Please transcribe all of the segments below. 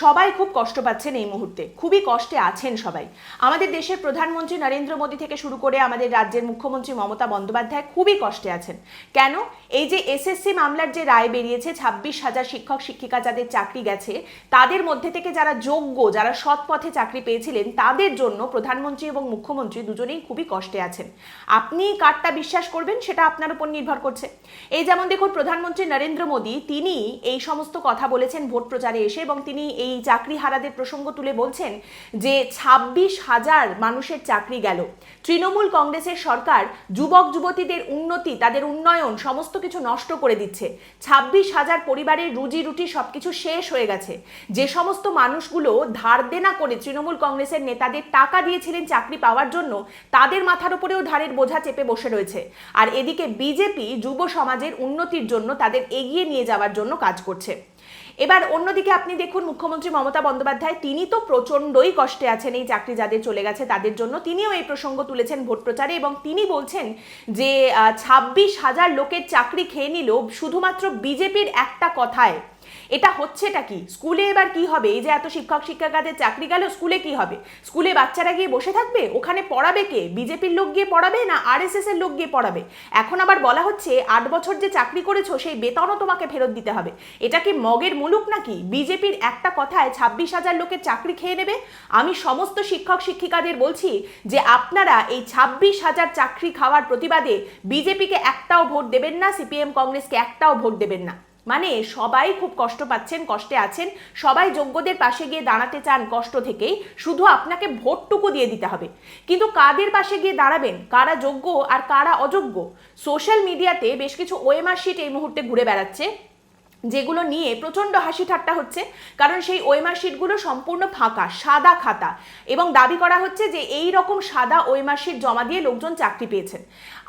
সবাই খুব কষ্ট পাচ্ছেন এই মুহূর্তে। খুবই কষ্টে আছেন সবাই। আমাদের দেশের প্রধানমন্ত্রী নরেন্দ্র মোদী থেকে শুরু করে আমাদের রাজ্যের মুখ্যমন্ত্রী মমতা বন্দ্যোপাধ্যায় খুবই কষ্টে আছেন। কেন? এই যে এসএসসি মামলার যে রায় বেরিয়েছে, ছাব্বিশ হাজার শিক্ষক, শিক্ষিকা যাদের চাকরি গেছে, তাদের মধ্যে থেকে যারা যোগ্য, যারা সৎ পথে চাকরি পেয়েছিলেন, তাদের জন্য প্রধানমন্ত্রী এবং মুখ্যমন্ত্রী দুজনেই খুবই কষ্টে আছেন। আপনি কারটা বিশ্বাস করবেন, সেটা আপনার উপর নির্ভর করছে। এই যেমন দেখুন, প্রধানমন্ত্রী নরেন্দ্র মোদী, তিনি এই সমস্ত কথা বলেছেন, ভোট প্রচারে এসে এবং তিনি এই চাকরি হারাদের প্রসঙ্গ তুলে বলছেন যে ছাব্বিশ হাজার মানুষের চাকরি গেল। তৃণমূল কংগ্রেসের সরকার যুবক, যুবতীদের উন্নতি, তাদের উন্নয়ন, সমস্ত কিছু নষ্ট করে দিচ্ছে। ছাব্বিশ হাজার পরিবারের রুজি রুটি সবকিছু শেষ হয়ে গেছে। যে সমস্ত মানুষগুলো ধার দেনা করে তৃণমূল কংগ্রেসের নেতাদের টাকা দিয়েছিলেন চাকরি পাওয়ার জন্য, তাদের মাথার উপরেও ধারের বোঝা চেপে বসে রয়েছে। আর এদিকে বিজেপি যুব সমাজের উন্নতির জন্য তাদের এগিয়ে নিয়ে যাওয়ার জন্য কাজ করছে। এবার অন্যদিকে আপনি দেখুন, মুখ্যমন্ত্রী মমতা বন্দ্যোপাধ্যায় তিনি তো প্রচণ্ডই কষ্টে আছেন এই চাকরি যাদের চলে গেছে তাদের জন্য। তিনিও এই প্রসঙ্গ তুলেছেন ভোট প্রচারে এবং তিনি বলছেন যে ছাব্বিশ হাজার লোকের চাকরি খেয়ে নিল শুধুমাত্র বিজেপির একটা কথায়। এটা হচ্ছেটা কি? স্কুলে এবার কি হবে? এই যে এত শিক্ষক, শিক্ষিকাদের চাকরি গেল, স্কুলে কি হবে? স্কুলে বাচ্চারা গিয়ে বসে থাকবে? ওখানে পড়াবে কে? বিজেপির লোক গিয়ে পড়াবে না আরএসএস এর লোক গিয়ে পড়াবে? এখন আবার বলা হচ্ছে আট বছর যে চাকরি করেছ, সেই বেতনও তোমাকে ফেরত দিতে হবে। এটা কি মগের মুলুক নাকি? বিজেপির একটা কথায় ছাব্বিশ হাজার লোকের চাকরি খেয়ে নেবে? আমি সমস্ত শিক্ষক, শিক্ষিকাদের বলছি যে আপনারা এই ছাব্বিশ হাজার চাকরি খাওয়ার প্রতিবাদে বিজেপিকে একটাও ভোট দেবেন না, সিপিএম কংগ্রেসকে একটাও ভোট দেবেন না। মানে সবাই খুব কষ্ট পাচ্ছেন, কষ্টে আছেন। সবাই যোগ্যদের পাশে গিয়ে দাঁড়াতে চান কষ্ট থেকেই। শুধু আপনাকে ভোটটুকু দিয়ে দিতে হবে। কিন্তু কাদের পাশে গিয়ে দাঁড়াবেন? কারা যোগ্য আর কারা অযোগ্য? সোশ্যাল মিডিয়াতে বেশ কিছু ওয়েমার শিট এই মুহূর্তে ঘুরে বেড়াচ্ছে। যেগুলো নিয়ে প্রচণ্ড হাসি ঠাট্টা হচ্ছে, কারণ সেই ওয়েমার শিটগুলো সম্পূর্ণ ফাঁকা, সাদা খাতা এবং দাবি করা হচ্ছে যে এই রকম সাদা ওয়েমার শিট জমা দিয়ে লোকজন চাকরি পেয়েছেন।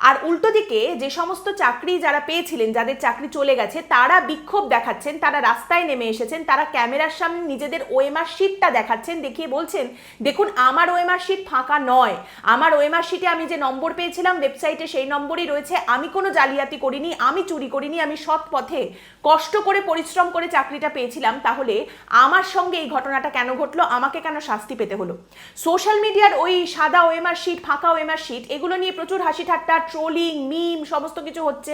আর উল্টো দিকে যে সমস্ত চাকরি যারা পেয়েছিলেন, যাদের চাকরি চলে গেছে, তারা বিক্ষোভ দেখাচ্ছেন, তারা রাস্তায় নেমে এসেছেন, তারা ক্যামেরার সামনে নিজেদের ওয়েমার শিটটা দেখাচ্ছেন, দেখিয়ে বলছেন, দেখুন, আমার ওয়েমার শিট ফাঁকা নয়। আমার ওয়েমার শিটে আমি যে নম্বর পেয়েছিলাম, ওয়েবসাইটে সেই নম্বরই রয়েছে। আমি কোনো জালিয়াতি করিনি, আমি চুরি করিনি, আমি সৎ পথে কষ্ট করে পরিশ্রম করে চাকরিটা পেয়েছিলাম, তাহলে আমার সঙ্গে এই ঘটনাটা কেন ঘটলো? আমাকে কেন শাস্তি পেতে হলো? সোশ্যাল মিডিয়ার ওই সাদা ওয়েমার শিট, ফাঁকা ওয়েমার শিট, এগুলো নিয়ে প্রচুর হাসি ঠাট্টা ট্রোলিং, মিম, সমস্ত কিছু হচ্ছে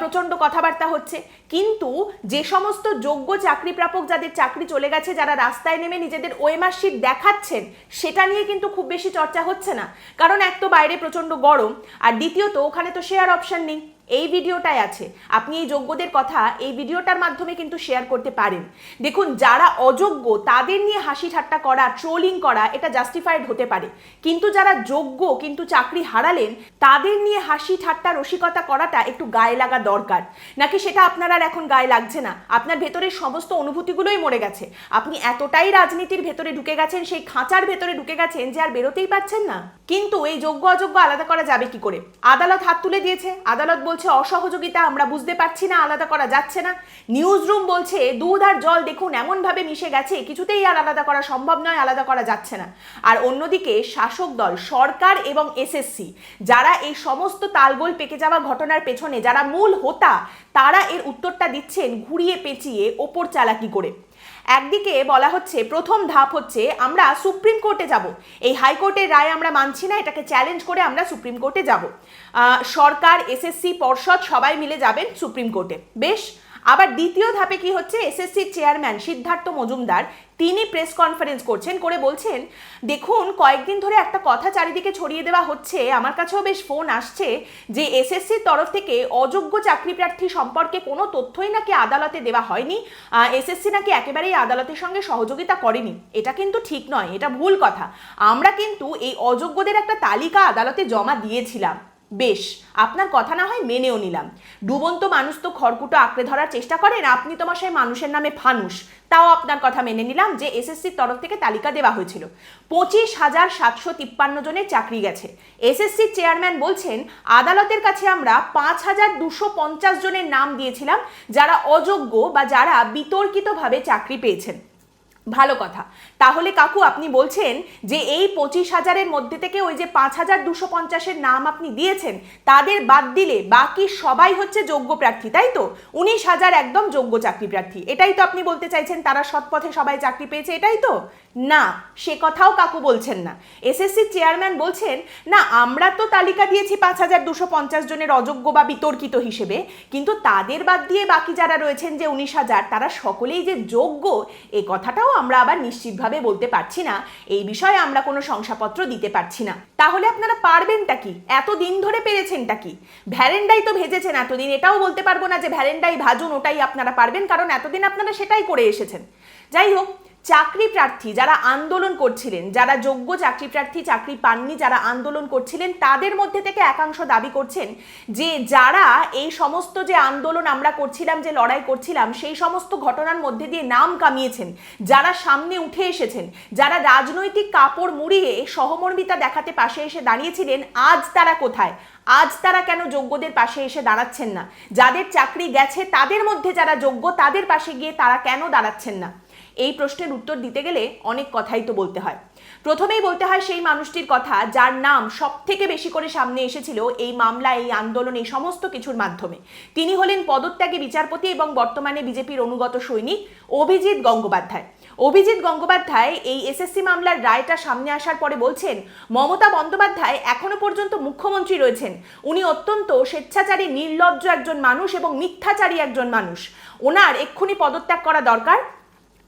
প্রচণ্ড কথাবার্তা হচ্ছে। কিন্তু যে সমস্ত যোগ্য চাকরি প্রাপক যাদের চাকরি চলে গেছে, যারা রাস্তায় নেমে নিজেদের ওয়েমার শিট দেখাচ্ছেন, সেটা নিয়ে কিন্তু খুব বেশি চর্চা হচ্ছে না। কারণ এক তো বাইরে প্রচণ্ড গরম, আর দ্বিতীয়ত ওখানে তো শেয়ার অপশন নেই। এই ভিডিওটাই আছে। আপনি এই যোগ্যদের কথা এই ভিডিওটার মাধ্যমে কিন্তু শেয়ার করতে পারেন। দেখুন, যারা অযোগ্য, তাদের নিয়ে হাসি ঠাট্টা করা ট্রোলিং করা, এটা জাস্টিফাইড হতে পারে। কিন্তু যারা যোগ্য, কিন্তু চাকরি হারালেন, তাদের নিয়ে হাসি ঠাট্টা, রসিকতা করাটা একটু গায়ে লাগা দরকার। নাকি সেটা আপনার আর এখন গায়ে লাগছে না? আপনার ভেতরের সমস্ত অনুভূতিগুলোই মরে গেছে। আপনি এতটাই রাজনীতির ভেতরে ঢুকে গেছেন, সেই খাঁচার ভেতরে ঢুকে গেছেন যে আর বেরোতেই পাচ্ছেন না। কিন্তু এই যোগ্য অযোগ্য আলাদা করা যাবে কি করে? আদালত হাত তুলে দিয়েছে, আদালত বলছে, অসহযোগিতা আমরা বুঝতে পারছি না, আলাদা করা যাচ্ছে না। নিউজ রুম বলছে, দুধ আর জল দেখুন, এমনভাবে মিশে গেছে, কিছুতেই আর আলাদা করা সম্ভব নয়, আলাদা করা যাচ্ছে না। আর অন্যদিকে শাসক দল, সরকার এবং এসএসসি যারা এই সমস্ত তালগোল পেকে যাওয়া ঘটনার পেছনে, যারা মূল হোতা, তারা এর উত্তরটা দিচ্ছেন ঘুরিয়ে পেঁচিয়ে, ওপর চালাকি করে। একদিকে বলা হচ্ছে, প্রথম ধাপ হচ্ছে আমরা সুপ্রিম কোর্টে যাব। এই হাইকোর্টের রায় আমরা মানছি না, এটাকে চ্যালেঞ্জ করে আমরা সুপ্রিম কোর্টে যাব। সরকার, এসএসসি, পর্ষদ সবাই মিলে যাবেন সুপ্রিম কোর্টে। বেশ আবার দ্বিতীয় ধাপে কি হচ্ছে? এসএসসির চেয়ারম্যান সিদ্ধার্থ মজুমদার, তিনি প্রেস কনফারেন্স করছেন করে বলছেন, দেখুন, কয়েকদিন ধরে একটা কথা চারিদিকে ছড়িয়ে দেওয়া হচ্ছে। আমার কাছেও বেশ ফোন আসছে যে এসএসসির তরফ থেকে অযোগ্য চাকরি প্রার্থী সম্পর্কে কোনো তথ্যই নাকি আদালতে দেওয়া হয়নি। এসএসসি নাকি একেবারেই আদালতের সঙ্গে সহযোগিতা করেনি। এটা কিন্তু ঠিক নয়, এটা ভুল কথা। আমরা কিন্তু এই অযোগ্যদের একটা তালিকা আদালতে জমা দিয়েছিলাম। বেশ, আপনার কথা না হয় মেনেও নিলাম। ডুবন্ত মানুষ তো খড়কুটো আঁকড়ে ধরার চেষ্টা করেন, আপনি তো মশাই মানুষের নামে ফানুস তাও আপনার কথা মেনে নিলাম যে এসএসসির তরফ থেকে তালিকা দেওয়া হয়েছিল। পঁচিশ হাজার সাতশো তিপ্পান্ন জনের চাকরি গেছে। এসএসসির চেয়ারম্যান বলছেন, আদালতের কাছে আমরা পাঁচ হাজার দুশো পঞ্চাশ জনের নাম দিয়েছিলাম, যারা অযোগ্য বা যারা বিতর্কিতভাবে চাকরি পেয়েছেন। ভালো কথা। তাহলে কাকু, আপনি বলছেন যে এই পঁচিশ হাজারের মধ্যে থেকে ওই যে পাঁচ হাজার দুশো পঞ্চাশের নাম আপনি দিয়েছেন, তাদের বাদ দিলে বাকি সবাই হচ্ছে যোগ্য প্রার্থী, তাই তো? উনিশ হাজার একদম যোগ্য চাকরি প্রার্থী। এটাই তো আপনি বলতে চাইছেন, তারা সৎ পথে সবাই চাকরি পেয়েছে, এটাই তো? না, সে কথাও কাকু বলছেন না। এসএসসি চেয়ারম্যান বলছেন, না, আমরা তো তালিকা দিয়েছি পাঁচ হাজার দুশো পঞ্চাশ জনের অযোগ্য বা বিতর্কিত হিসেবে, কিন্তু তাদের বাদ দিয়ে বাকি যারা রয়েছেন যে উনিশ হাজার, তারা সকলেই যে যোগ্য, এ কথাটাও আমরা আবার নিশ্চিতভাবে বলতে পারছি না, এই বিষয়ে আমরা কোনো শংসাপত্র দিতে পারছি না। তাহলে আপনারা পারবেনটা কি? এত দিন ধরে পেরেছেনটা কি? ভ্যারেন্ডাই তো ভেজেছেন এতদিন, এটাও বলতে পারব না যে ভ্যারেন্ডাই ভাজুন, ওটাই আপনারা পারবেন, কারণ এতদিন আপনারা সেটাই করে এসেছেন। যাই হোক চাকরি প্রার্থী যারা আন্দোলন করছিলেন, যারা যোগ্য চাকরি প্রার্থী চাকরি পাননি, যারা আন্দোলন করছিলেন, তাদের মধ্যে থেকে একাংশ দাবি করছেন যে যারা এই সমস্ত যে আন্দোলন আমরা করছিলাম, যে লড়াই করছিলাম, সেই সমস্ত ঘটনার মধ্যে দিয়ে নাম কামিয়েছেন, যারা সামনে উঠে এসেছেন, যারা রাজনৈতিক কাপড় মুড়িয়ে সহমর্মিতা দেখাতে পাশে এসে দাঁড়িয়েছিলেন, আজ তারা কোথায়? আজ তারা কেন যোগ্যদের পাশে এসে দাঁড়াচ্ছেন না? যাদের চাকরি গেছে, তাদের মধ্যে যারা যোগ্য, তাদের পাশে গিয়ে তারা কেন দাঁড়াচ্ছেন না? এই প্রশ্নের উত্তর দিতে গেলে অনেক কথাই তো বলতে হয়। প্রথমেই বলতে হয় সেই মানুষটির কথা যার নাম সব থেকে বেশি করে সামনে এসেছিল এই মামলা, এই আন্দোলন, এই সমস্ত কিছুর মাধ্যমে। তিনি হলেন পদত্যাগী বিচারপতি এবং বর্তমানে বিজেপির অনুগত সৈনিক অভিজিৎ গঙ্গোপাধ্যায়। অভিজিৎ গঙ্গোপাধ্যায় এই এসএসসি মামলার রায়টা সামনে আসার পরে বলছেন, মমতা বন্দ্যোপাধ্যায় এখনও পর্যন্ত মুখ্যমন্ত্রী রয়েছেন। উনি অত্যন্ত স্বেচ্ছাচারী, নির্লজ্জ একজন মানুষ এবং মিথ্যাচারী একজন মানুষ। ওনার এক্ষুনি পদত্যাগ করা দরকার।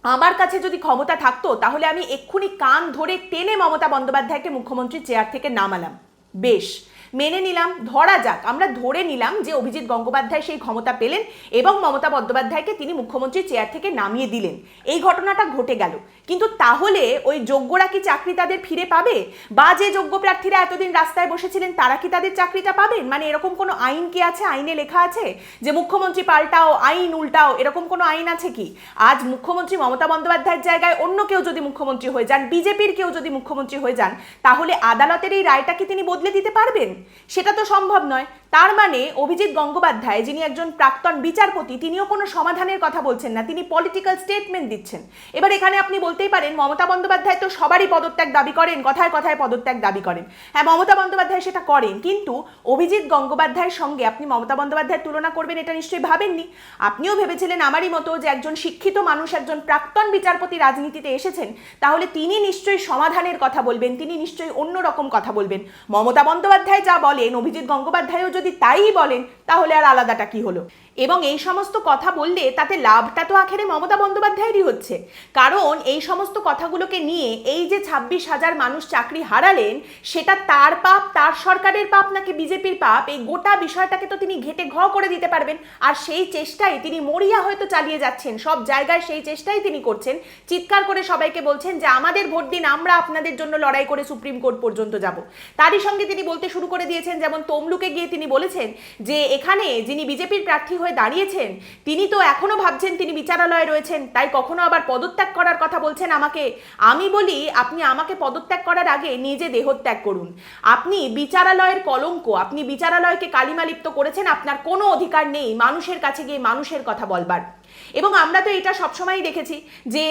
আমার কাছে যদি ক্ষমতা থাকতো, তাহলে আমি এক্ষুনি কান ধরে টেনে মমতা বন্দ্যোপাধ্যায়কে মুখ্যমন্ত্রী চেয়ার থেকে নামালাম। বেশ। মেনে নিলাম, ধরা যাক। আমরা ধরে নিলাম যে অভিজিৎ গঙ্গোপাধ্যায় সেই ক্ষমতা পেলেন এবং মমতা বন্দ্যোপাধ্যায়কে তিনি মুখ্যমন্ত্রী চেয়ার থেকে নামিয়ে দিলেন। এই ঘটনাটা ঘটে গেল। কিন্তু তাহলে ওই যোগ্যরা কি চাকরি তাদের ফিরে পাবে? বা যে যোগ্য প্রার্থীরা এতদিন রাস্তায় বসেছিলেন, তারা কি তাদের চাকরিটা পাবেন মানে এরকম কোনো আইন কি আছে? আইনে লেখা আছে যে মুখ্যমন্ত্রী পাল্টাও, আইন উল্টাও, এরকম কোনো আইন আছে কি? আজ মুখ্যমন্ত্রী মমতা বন্দ্যোপাধ্যায়ের জায়গায় অন্য কেউ যদি মুখ্যমন্ত্রী হয়ে যান, বিজেপির কেউ যদি মুখ্যমন্ত্রী হয়ে যান, তাহলে আদালতের এই রায়টা কি তিনি বদলে দিতে পারবেন? সেটা তো সম্ভব নয়। তার মানে অভিজিৎ গঙ্গোপাধ্যায়, যিনি একজন প্রাক্তন বিচারপতি, তিনিও কোনো সমাধানের কথা বলছেন না। তিনি পলিটিক্যাল স্টেটমেন্ট দিচ্ছেন। এবার এখানে আপনি বলতেই পারেন, মমতা বন্দ্যোপাধ্যায় তো সবারই পদত্যাগ দাবি করেন, কথায় কথায় পদত্যাগ দাবি করেন। হ্যাঁ মমতা বন্দ্যোপাধ্যায় সেটা করেন, কিন্তু অভিজিৎ গঙ্গোপাধ্যায়ের সঙ্গে আপনি মমতা বন্দ্যোপাধ্যায়ের তুলনা করবেন, এটা নিশ্চয়ই ভাবেননি। আপনিও ভেবেছিলেন আমারই মতো যে একজন শিক্ষিত মানুষ, একজন প্রাক্তন বিচারপতি রাজনীতিতে এসেছেন, তাহলে তিনি নিশ্চয়ই সমাধানের কথা বলবেন, তিনি নিশ্চয়ই অন্য রকম কথা বলবেন। মমতা বন্দ্যোপাধ্যায় যা বলেন অভিজিৎ গঙ্গোপাধ্যায়ও যদি তাই বলেন তাহলে আর আলাদাটা কি হলো? এবং এই সমস্ত কথা বললে তাতে লাভটা তো আখেরে মমতা বন্দ্যোপাধ্যায়েরই হচ্ছে। কারণ এই সমস্ত কথাগুলোকে নিয়ে এই যে ছাব্বিশ হাজার মানুষ চাকরি হারালেন, সেটা তার পাপ, তার সরকারের পাপ নাকি বিজেপির পাপ, এই গোটা বিষয়টাকে তো তিনি ঘেটে ঘ করে দিতে পারবেন। আর সেই চেষ্টাই তিনি মরিয়া হয়তো চালিয়ে যাচ্ছেন, সব জায়গায় সেই চেষ্টাই তিনি করছেন। চিৎকার করে সবাইকে বলছেন যে, আমাদের ভোট দিন, আমরা আপনাদের জন্য লড়াই করে সুপ্রিম কোর্ট পর্যন্ত যাব। তারই সঙ্গে তিনি বলতে শুরু করে দিয়েছেন, যেমন তমলুকে গিয়ে তিনি বলেছেন যে, এখানে যিনি বিজেপির প্রার্থী হয়ে দাঁড়িয়েছেন? তিনি তো এখনও ভাবছেন তিনি বিচারালয়ে রয়েছেন, তাই কখনো আবার পদত্যাগ করার কথা বলছেন আমাকে। আমি বলি, আপনি আমাকে পদত্যাগ করার আগে নিজে দেহত্যাগ করুন। আপনি বিচারালয়ের কলঙ্ক, আপনি বিচারালয়কে কালিমালিপ্ত করেছেন, আপনার কোনো অধিকার নেই মানুষের কাছে গিয়ে মানুষের কথা বলবার। এবং আমরা তো এটা সবসময়ই দেখেছি যে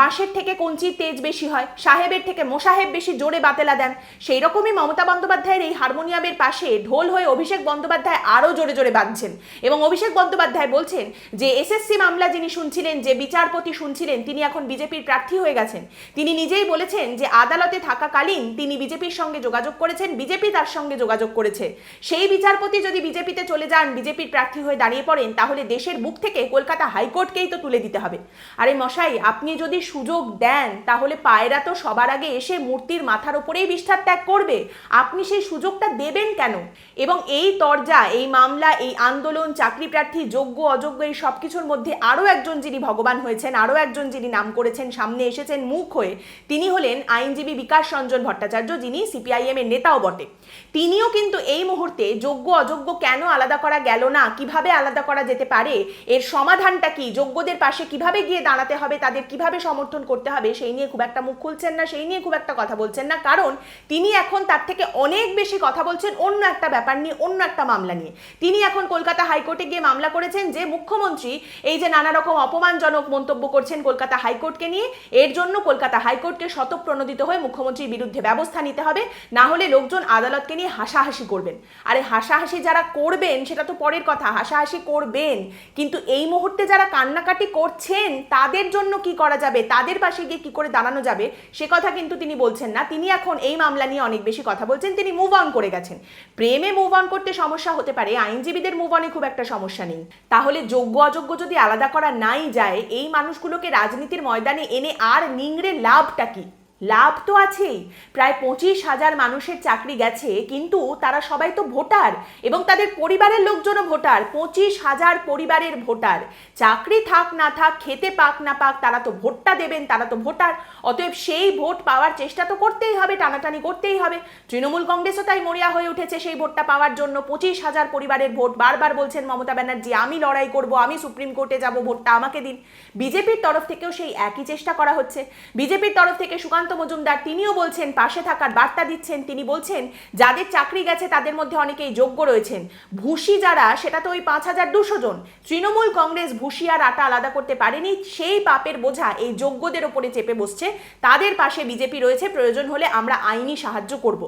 বাঁশের থেকে কঞ্চির তেজ বেশি হয়, সাহেবের থেকে মোসাহেব বেশি জোরে বাতেলা দেন। সেই রকমই মমতা বন্দ্যোপাধ্যায়ের এই হারমোনিয়ামের পাশে ঢোল হয়ে অভিষেক বন্দ্যোপাধ্যায় আরও জোরে জোরে বাঁধছেন এবং অভিষেক বন্দ্যোপাধ্যায় বলছেন যে, এসএসসি মামলা যিনি শুনছিলেন, যে বিচারপতি শুনছিলেন, তিনি এখন বিজেপির প্রার্থী হয়ে গেছেন। তিনি নিজেই বলেছেন যে, আদালতে থাকাকালীন তিনি বিজেপির সঙ্গে যোগাযোগ করেছেন, বিজেপি তার সঙ্গে যোগাযোগ করেছে। সেই বিচারপতি যদি বিজেপিতে চলে যান, বিজেপির প্রার্থী হয়ে দাঁড়িয়ে পড়েন, তাহলে দেশের বুক থেকে কলকাতা হাইকোর্টকেই তো তুলে দিতে হবে। আরে মশাই, আপনি যদি সুযোগ দেন, তাহলে পায়রা তো সবার আগে এসে মূর্তির মাথার ওপরেই বিষ্ঠার ত্যাগ করবে। আপনি সেই সুযোগটা দেবেন কেন? এবং এই তরজা, এই মামলা, এই আন্দোলন, চাকরি প্রার্থী, যোগ্য, অযোগ্য, এই সব কিছুর মধ্যে আরও একজন যিনি ভগবান হয়েছেন, আরও একজন যিনি নাম করেছেন, সামনে এসেছেন মুখ হয়ে, তিনি হলেন আইনজীবী বিকাশ রঞ্জন ভট্টাচার্য, যিনি সিপিআইএম এর নেতাও বটে। তিনিও কিন্তু এই মুহূর্তে যোগ্য, অযোগ্য কেন আলাদা করা গেল না, কীভাবে আলাদা করা যেতে পারে, এর সমাধানটা কি? যোগ্যদের পাশে কীভাবে গিয়ে দাঁড়াতে হবে? তাদের কীভাবে সমর্থন করতে হবে? সেই নিয়ে খুব একটা মুখ খুলছেন না, সেই নিয়ে খুব একটা কথা বলছেন না। কারণ তিনি এখন তার থেকে অনেক বেশি কথা বলছেন অন্য একটা ব্যাপার নিয়ে, অন্য একটা মামলা নিয়ে। তিনি এখন কলকাতা হাইকোর্টে গিয়ে মামলা করেছেন যে মুখ্যমন্ত্রী এই যে নানা রকম অপমানজনক মন্তব্য করছেন কলকাতা হাইকোর্টকে নিয়ে, এর জন্য কলকাতা হাইকোর্টকে শতপ্রণোদিত হয়ে মুখ্যমন্ত্রীর বিরুদ্ধে ব্যবস্থা নিতে হবে, না হলে লোকজন আদালতকে নিয়ে হাসাহাসি করবেন। আরে হাসাহাসি যারা করবেন, সেটা তো পরের কথা, হাসাহাসি করবেন। কিন্তু এই মুহূর্তে যারা কান্নাকাটি করছেন, তাদের জন্য কি করা যাবে? তাদের পাশে গিয়ে কি করে দাঁড়ানো যাবে? সে কথা কিন্তু তিনি বলছেন না। তিনি এখন এই মামলা নিয়ে অনেক বেশি কথা বলছেন। তিনি মুভ অন করে গেছেন। প্রেমে মুভ অন করতে সমস্যা হতে পারে। আইনজীবীদের মুভ অনে খুব একটা সমস্যা নেই। তাহলে যোগ্য অযোগ্য যদি আলাদা করা নাই যায়, এই মানুষগুলোকে রাজনীতির ময়দানে এনে আর নিংড়ে লাভটা কি? লাভ তো আছেই। প্রায় পঁচিশ হাজার মানুষের চাকরি গেছে, কিন্তু তারা সবাই তো ভোটার এবং তাদের পরিবারের লোকজনও ভোটার, পঁচিশ হাজার পরিবারের ভোটার। চাকরি থাক না থাক, খেতে পাক না পাক, তারা তো ভোটটা দেবেন, তারা তো ভোটার। অতএব সেই ভোট পাওয়ার চেষ্টা তো করতেই হবে, টানাটানি করতেই হবে। তৃণমূল কংগ্রেসও তাই মরিয়া হয়ে উঠেছে সেই ভোটটা পাওয়ার জন্য। পঁচিশ হাজার পরিবারের ভোট, বারবার বলছেন মমতা ব্যানার্জি, আমি লড়াই করব, আমি সুপ্রিম কোর্টে যাব, ভোটটা আমাকে দিন। বিজেপির তরফ থেকেও সেই একই চেষ্টা করা হচ্ছে। বিজেপির তরফ থেকে সুকান্ত মজুমদার, তিনিও বলছেন, পাশে থাকার বার্তা দিচ্ছেন। তিনি বলছেন, যাদের চাকরি গেছে, তাদের মধ্যে অনেকেই যোগ্য রয়েছেন। ভুসি যারা, সেটা তো ওই পাঁচ হাজার দুশো জন। তৃণমূল কংগ্রেস ভুসি আর আটা আলাদা করতে পারেনি। সেই পাপের বোঝা এই যোগ্যদের ওপরে চেপে বসছে। তাদের পাশে বিজেপি রয়েছে। প্রয়োজন হলে আমরা আইনি সাহায্য করব।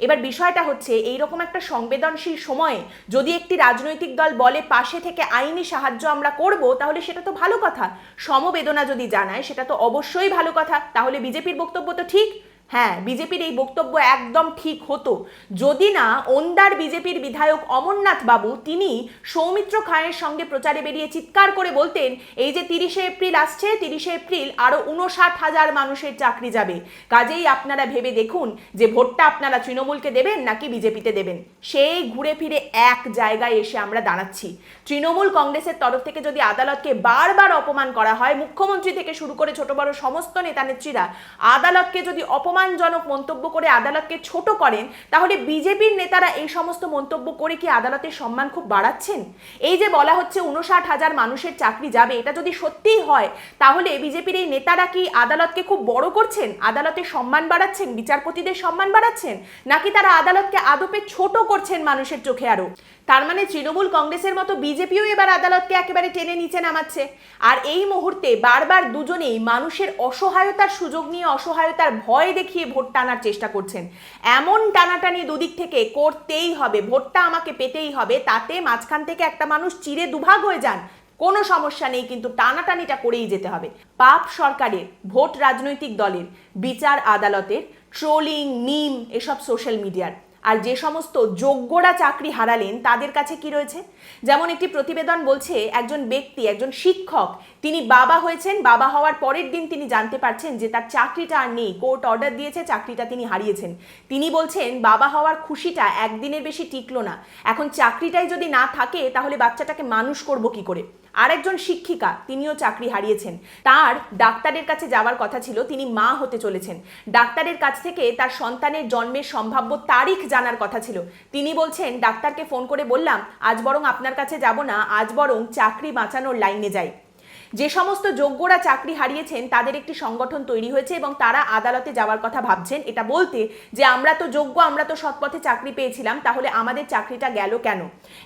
এবার বিষয়টা হচ্ছে, এইরকম একটা সংবেদনশীল সময়ে যদি একটি রাজনৈতিক দল বলে, পাশে থেকে আইনি সাহায্য আমরা করব তাহলে সেটা তো ভালো কথা। সমবেদনা যদি জানায়, সেটা তো অবশ্যই ভালো কথা। তাহলে বিজেপির বক্তব্য তো ঠিক হ্যাঁ বিজেপির এই বক্তব্য একদম ঠিক হতো। যদি না, ওন্দার বিজেপির বিধায়ক অমরনাথ বাবু, তিনি সৌমিত্র খায়ের সঙ্গে প্রচারে বেরিয়ে চিৎকার করে বলতেন, এই যে তিরিশে এপ্রিল আসছে, তিরিশে এপ্রিল আরও উনষাট হাজার মানুষের চাকরি যাবে। কাজেই আপনারা ভেবে দেখুন যে ভোটটা আপনারা তৃণমূলকে দেবেন নাকি বিজেপিতে দেবেন। সেই ঘুরে ফিরে এক জায়গায় এসে আমরা দাঁড়াচ্ছি। তৃণমূল কংগ্রেসের তরফ থেকে যদি আদালতকে বারবার অপমান করা হয়, মুখ্যমন্ত্রী থেকে শুরু করে ছোট বড় সমস্ত নেতা নেত্রীরা আদালতকে যদি অপমানজনক মন্তব্য করে আদালতকে ছোট করেন, তাহলে বিজেপির নেতারা এই সমস্ত মন্তব্য করে কি আদালতের সম্মান খুব বাড়াচ্ছেন? এই যে বলা হচ্ছে উনষাট হাজার মানুষের চাকরি যাবে, এটা যদি সত্যিই হয়, তাহলে বিজেপির এই নেতারা কি আদালতকে খুব বড় করছেন? আদালতের সম্মান বাড়াচ্ছেন? বিচারপতিদের সম্মান বাড়াচ্ছেন? নাকি তারা আদালতকে আদপে ছোট করছেন মানুষের চোখে আরও? তার মানে তৃণমূল কংগ্রেসের মতো বিজেপিও এবার আদালতকে একেবারে টেনে নিচে নামাচ্ছে। আর এই মুহূর্তে বারবার দুজনেই মানুষের অসহায়তার সুযোগ নিয়ে অসহায়তার ভয় দেখিয়ে ভোট টানার চেষ্টা করছেন। এমন টানাটানি দুদিক থেকে করতেই হবে, ভোটটা আমাকে পেতেই হবে, তাতে মাঝখান থেকে একটা মানুষ চিরে দুভাগ হয়ে যান, কোনো সমস্যা নেই, কিন্তু টানাটানিটা করেই যেতে হবে। পাপ সরকারের, ভোট রাজনৈতিক দলের, বিচার আদালতের, ট্রোলিং, মিম, এসব সোশ্যাল মিডিয়ার। আর যে সমস্ত যোগ্যরা চাকরি হারালেন, তাদের কাছে কি রয়েছে? যেমন একটি প্রতিবেদন বলছে, একজন ব্যক্তি, একজন শিক্ষক তিনি বাবা হয়েছেন, বাবা হওয়ার পরের দিন তিনি জানতে পারছেন যে তার চাকরিটা আর নেই, কোর্ট অর্ডার দিয়েছে, চাকরিটা তিনি হারিয়েছেন। তিনি বলছেন, বাবা হওয়ার খুশিটা একদিনের বেশি টিকলো না। এখন চাকরিটাই যদি না থাকে, তাহলে বাচ্চাটাকে মানুষ করব কি করে? আরেকজন শিক্ষিকা, তিনিও চাকরি হারিয়েছেন। তার ডাক্তারের কাছে যাওয়ার কথা ছিল, তিনি মা হতে চলেছেন। ডাক্তারের কাছ থেকে তার সন্তানের জন্মের সম্ভাব্য তারিখ জানার কথা ছিল। তিনি বলছেন, ডাক্তারকে ফোন করে বললাম, আজ বরং আপনার কাছে যাব না, আজ বরং চাকরি বাঁচানোর লাইনে যাই। যে সমস্ত যোগ্যরা চাকরি হারিয়েছেন, তাদের একটি সংগঠন তৈরি হয়েছে এবং তারা আদালতে যাওয়ার কথা ভাবছেন। এটা বলতে যে আমরা তো যোগ্য, আমরা তো সৎপথে চাকরি পেয়েছিলাম, তাহলে আমাদের চাকরিটা গেল কেন?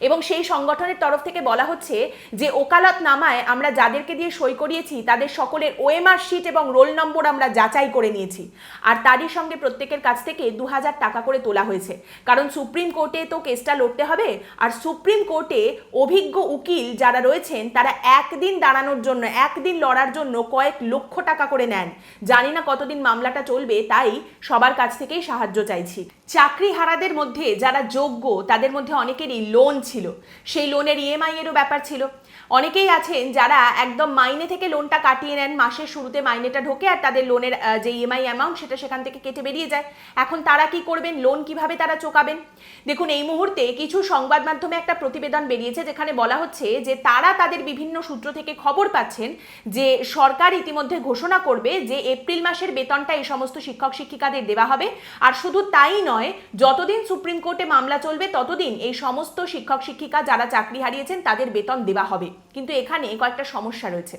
এবং সেই সংগঠনের তরফ থেকে বলা হচ্ছে যে ওকালত নামায় আমরা যাদেরকে দিয়ে সই করিয়েছি, তাদের সকলের ওএমআর শিট এবং রোল নম্বর আমরা যাচাই করে নিয়েছি। আর তারই সঙ্গে প্রত্যেকের কাছ থেকে দু হাজার টাকা করে তোলা হয়েছে। কারণ সুপ্রিম কোর্টে তো কেসটা লড়তে হবে, আর সুপ্রিম কোর্টে অভিজ্ঞ উকিল যারা রয়েছেন, তারা একদিন দাঁড়ানোর জন্য একদিন লড়ার জন্য কয়েক লক্ষ টাকা করে নেন। জানি না কতদিন মামলাটা চলবে, তাই সবার কাছ থেকেই সাহায্য চাইছি। চাকরি হারাদের মধ্যে যারা যোগ্য, তাদের মধ্যে অনেকেরই লোন ছিল। সেই লোনের ইএমআই এরও ব্যাপার ছিল। অনেকেই আছেন যারা একদম মাইনে থেকে লোনটা কাটিয়ে নেন, মাসের শুরুতে মাইনেটা ঢোকে আর তাদের লোনের যে ইএমআই অ্যামাউন্ট সেটা সেখান থেকে কেটে বেরিয়ে যায়। এখন তারা কি করবেন? লোন কীভাবে তারা চোকাবেন? দেখুন, এই মুহূর্তে কিছু সংবাদ মাধ্যমে একটা প্রতিবেদন বেরিয়েছে, যেখানে বলা হচ্ছে যে তারা তাদের বিভিন্ন সূত্র থেকে খবর পাচ্ছেন যে সরকার ইতিমধ্যে ঘোষণা করবে যে এপ্রিল মাসের বেতনটা এই সমস্ত শিক্ষক শিক্ষিকাদের দেওয়া হবে। আর শুধু তাই নয়, যতদিন সুপ্রিম কোর্টে মামলা চলবে, ততদিন এই সমস্ত শিক্ষক শিক্ষিকা যারা চাকরি হারিয়েছেন, তাদের বেতন দেওয়া হবে। কিন্তু এখানে কয়েকটা সমস্যা রয়েছে।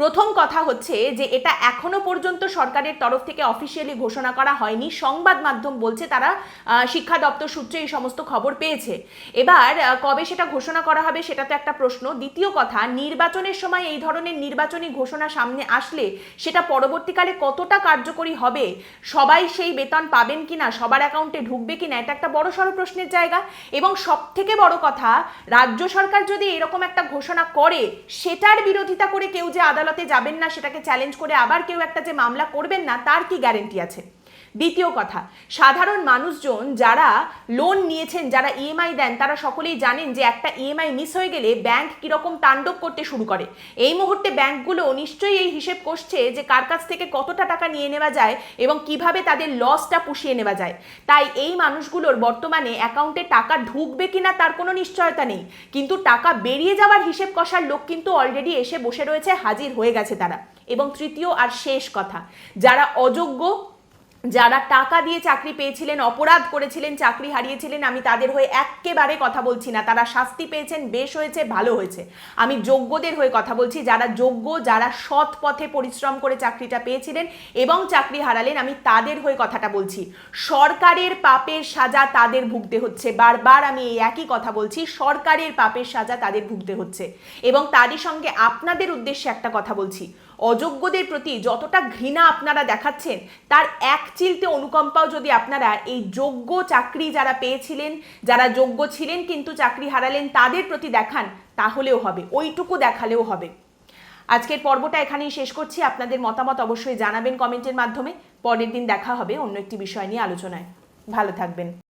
প্রথম কথা হচ্ছে যে এটা এখনও পর্যন্ত সরকারের তরফ থেকে অফিসিয়ালি ঘোষণা করা হয়নি। সংবাদ মাধ্যম বলছে তারা শিক্ষা দপ্তর সূত্রে এই সমস্ত খবর পেয়েছে। এবার কবে সেটা ঘোষণা করা হবে সেটা তো একটা প্রশ্ন। দ্বিতীয় কথা, নির্বাচনের সময় এই ধরনের নির্বাচনী ঘোষণা সামনে আসলে সেটা পরবর্তীকালে কতটা কার্যকরী হবে? সবাই সেই বেতন পাবেন কিনা? সবার অ্যাকাউন্টে ঢুকবে কিনা? এটা একটা বড় সড় প্রশ্নের জায়গা। এবং সব থেকে বড় কথা, রাজ্য সরকার যদি এরকম একটা ঘোষণা করে, সেটার বিরোধিতা করে কেউ যে আদালতে যাবেন না, সেটাকে চ্যালেঞ্জ করে আবার কেউ একটা যে মামলা করবেন না, তার কি গ্যারেন্টি আছে? দ্বিতীয় কথা, সাধারণ মানুষজন যারা লোন নিয়েছেন, যারা ইএমআই দেন, তারা সকলেই জানেন যে একটা ইএমআই মিস হয়ে গেলে ব্যাংক কীরকম তাণ্ডব করতে শুরু করে। এই মুহূর্তে ব্যাংকগুলো নিশ্চয়ই এই হিসেব করছে যে কার কাছ থেকে কতটা টাকা নিয়ে নেওয়া যায় এবং কীভাবে তাদের লসটা পুষিয়ে নেওয়া যায়। তাই এই মানুষগুলোর বর্তমানে অ্যাকাউন্টে টাকা ঢুকবে কিনা তার কোনো নিশ্চয়তা নেই। কিন্তু টাকা বেরিয়ে যাওয়ার হিসেব কষার লোক কিন্তু অলরেডি এসে বসে রয়েছে, হাজির হয়ে গেছে তারা। এবং তৃতীয় আর শেষ কথা, যারা অযোগ্য যারা টাকা দিয়ে চাকরি পেয়েছিলেন, অপরাধ করেছিলেন, চাকরি হারিয়েছিলেন, আমি তাদের হয়ে একেবারে কথা বলছি না। তারা শাস্তি পেয়েছেন, বেশ হয়েছে, ভালো হয়েছে। আমি যোগ্যদের হয়ে কথা বলছি, যারা যোগ্য, যারা সৎ পথে পরিশ্রম করে চাকরিটা পেয়েছিলেন এবং চাকরি হারালেন, আমি তাদের হয়ে কথাটা বলছি। সরকারের পাপের সাজা তাদের ভুগতে হচ্ছে। বারবার আমি এই একই কথা বলছি, সরকারের পাপের সাজা তাদের ভুগতে হচ্ছে। এবং তারই সঙ্গে আপনাদের উদ্দেশ্যে একটা কথা বলছি। অযোগ্যদের প্রতি যতটা ঘৃণা আপনারা দেখাচ্ছেন, তার এক চিলতে অনুকম্পাও যদি আপনারা এই যোগ্য চাকরি যারা পেয়েছিলেন, যারা যোগ্য ছিলেন কিন্তু চাকরি হারালেন, তাদের প্রতি দেখান, তাহলেও হবে, ওইটুকু দেখালেও হবে। আজকের পর্বটা এখানেই শেষ করছি, আপনাদের মতামত অবশ্যই জানাবেন কমেন্টের মাধ্যমে, পরের দিন দেখা হবে অন্য একটি বিষয় নিয়ে আলোচনায়। ভালো থাকবেন।